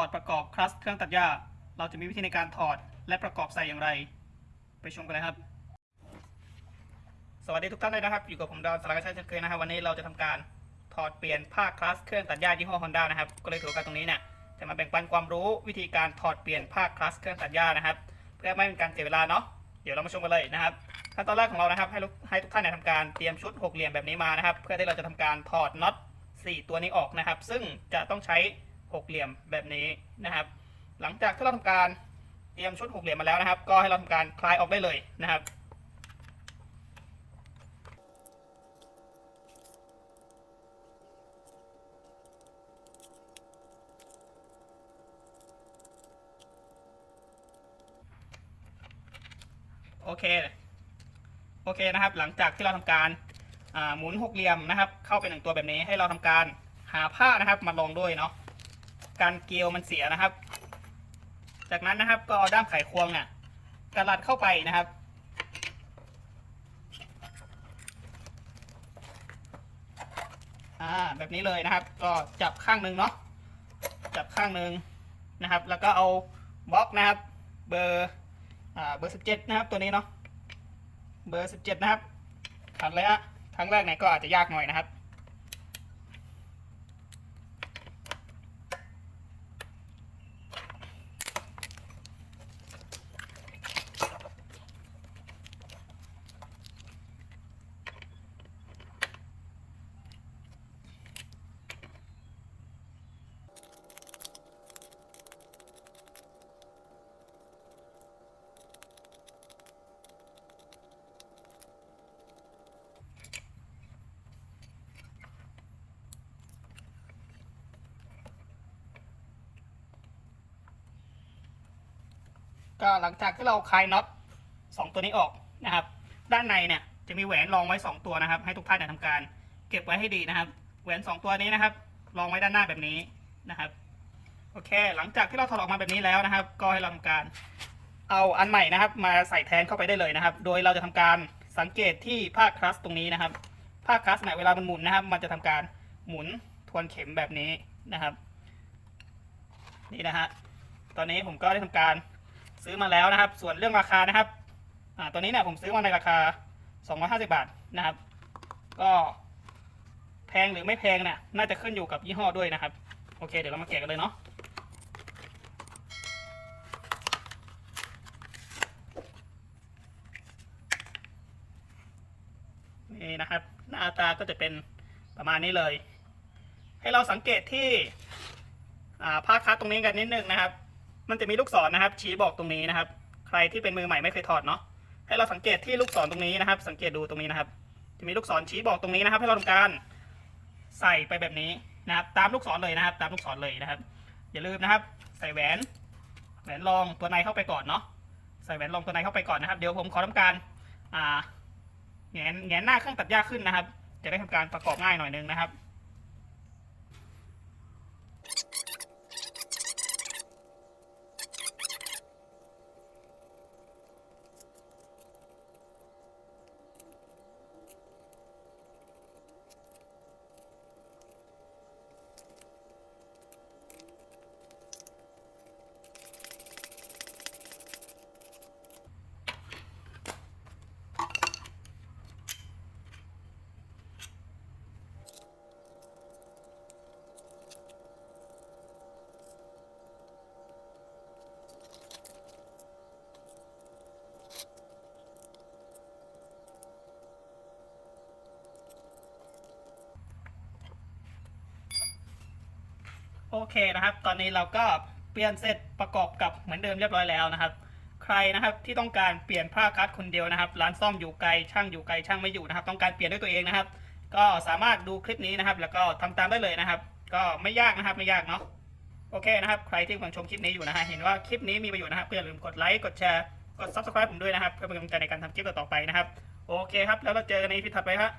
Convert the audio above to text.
อดประกอบคลัสเครื่องตัดหญ้า เราจะมีวิธีในการถอดและประกอบใส่อย่างไร ไปชมกันเลยครับ สวัสดีทุกท่านเลยนะครับ อยู่กับผมดอนสารกชัยเช่นเคยนะครับวันนี้เราจะทำการถอดเปลี่ยนผ้าคลัสเครื่องตัดหญ้ายี่ห้อ Honda นะครับ ก็เลยถือโอกาสตรงนี้เนี่ยจะมาแบ่งปันความรู้วิธีการถอดเปลี่ยนผ้าคลัสเครื่องตัดหญ้านะครับ เพื่อไม่เป็นการเสียเวลาเนาะเดี๋ยวเรามาชมกันเลยนะครับขั้นตอนแรกของเรานะครับ ให้ให้ทุกท่านเนี่ยทำการเตรียมชุดหกเหลี่ยมแบบนี้มานะครับ เพื่อที่เราจะทำการถอดน็อต4ตัวนี้ออกนะครับ ซึ่งจะต้องใช้ หกเหลี่ยมแบบนี้นะครับ หลังจากที่เราทำการเตรียมชุดหกเหลี่ยมมาแล้วนะครับ ก็ให้เราทำการคลายออกได้เลยนะครับโอเค โอเคนะครับ หลังจากที่เราทำการหมุนหกเหลี่ยมนะครับ เข้าไปหนึ่งตัวแบบนี้ให้เราทำการหาผ้านะครับมาลองด้วยเนาะ การเกลียวมันเสียนะครับ จากนั้นนะครับก็เอาด้ามไขควงเนี่ยกระลัดเข้าไปนะครับ อ่าแบบนี้เลยนะครับ ก็จับข้างหนึ่งเนาะจับข้างหนึ่งนะครับ แล้วก็เอาบล็อกนะครับ เบอร์อ่าเบอร์สิบเจ็ดนะครับตัวนี้เนาะเบอร์สิบเจ็ดนะครับขันเลยฮะครั้งแรกเนี่ยก็อาจจะยากหน่อยนะครับ ก็หลังจากที่เราคลายน็อตสองตัวนี้ออกนะครับ ด้านในเนี่ยจะมีแหวนรองไว้สองตัวนะครับ ให้ทุกท่านเนี่ยทำการเก็บไว้ให้ดีนะครับ แหวนสองตัวนี้นะครับรองไว้ด้านหน้าแบบนี้นะครับ โอเค หลังจากที่เราถอดออกมาแบบนี้แล้วนะครับ ก็ให้เราทำการเอาอันใหม่นะครับ มาใส่แทนเข้าไปได้เลยนะครับ โดยเราจะทำการสังเกตที่ผ้าคลัสตรงนี้นะครับ ผ้าคลัสเนี่ยเวลามันหมุนนะครับ มันจะทำการหมุนทวนเข็มแบบนี้นะครับ นี่นะฮะตอนนี้ผมก็ได้ทำการ ซื้อมาแล้วนะครับ ส่วนเรื่องราคานะครับอ่าตัวนี้เนี่ยผมซื้อมาในราคา 250 บาทนะครับ ก็แพงหรือไม่แพงเนี่ยน่าจะขึ้นอยู่กับยี่ห้อด้วยนะครับ โอเค เดี๋ยวเรามาแกะกันเลยเนาะนี่นะครับ หน้าตาก็จะเป็นประมาณนี้เลย ให้เราสังเกตที่ผ้าคัดตรงนี้กันนิดนึงนะครับ มันจะมีลูกศรนะครับ ชี้บอกตรงนี้นะครับ ใครที่เป็นมือใหม่ไม่เคยถอดเนาะให้เราสังเกตที่ลูกศรตรงนี้นะครับ สังเกตดูตรงนี้นะครับ จะมีลูกศรชี้บอกตรงนี้นะครับ ให้เราทำการใส่ไปแบบนี้นะครับ ตามลูกศรเลยนะครับ ตามลูกศรเลยนะครับ อย่าลืมนะครับ ใส่แหวนแหวนรองตัวในเข้าไปก่อนเนาะใส่แหวนรองตัวในเข้าไปก่อนนะครับ เดี๋ยวผมขอทำการอ่าแงนแงนหน้าเครื่องตัดหญ้าขึ้นนะครับ จะได้ทำการประกอบง่ายหน่อยนึงนะครับ โอเคนะครับ ตอนนี้เราก็เปลี่ยนเสร็จประกอบกับเหมือนเดิมเรียบร้อยแล้วนะครับ ใครนะครับที่ต้องการเปลี่ยนผ้าคัดคนเดียวนะครับ ร้านซ่อมอยู่ไกลช่างอยู่ไกลช่างไม่อยู่นะครับ ต้องการเปลี่ยนด้วยตัวเองนะครับ ก็สามารถดูคลิปนี้นะครับ แล้วก็ทำตามได้เลยนะครับ ก็ไม่ยากนะครับไม่ยากเนาะโอเคนะครับ ใครที่กำลังชมคลิปนี้อยู่นะฮะเห็นว่าคลิปนี้มีประโยชน์นะครับก็อย่าลืมกดไลค์กดแชร์กด subscribe ผมด้วยนะครับเพื่อเป็นกำลังใจในการทำคลิปต่อๆไปนะครับ โอเคครับ แล้วเราเจอกันในคลิปถัดไปครับ